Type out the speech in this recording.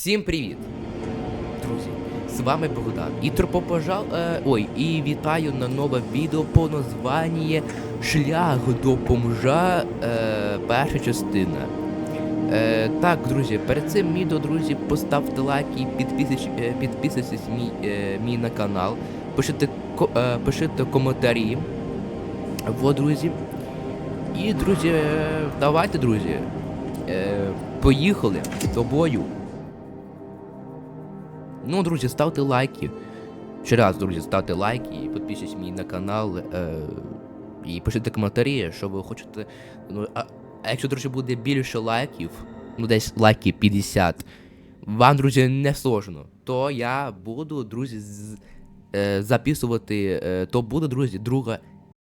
Всім привіт! Друзі, з вами Богдан. І тропопожал. Е, ой, і вітаю на нове відео по названні Шлях до бомжа. Е, перша частина. Е, так, друзі, перед цим відео, друзі, поставте лайк і підписуйтесь, мій, е, мій на канал. Пишите, е, пишите коментарі. Вот, друзі. І, друзі, е, давайте, друзі. Е, поїхали до бою. Ну, друзі, ставте лайки. Ще раз, друзі, ставте лайки і підписуйтесь мій на канал. Е, і пишіть коментарі, що ви хочете. Ну, а, а якщо, друзі, буде більше лайків, ну десь лайків 50, вам, друзі, не сложно, то я буду, друзі, з, е, записувати, е, то буде, друзі, друга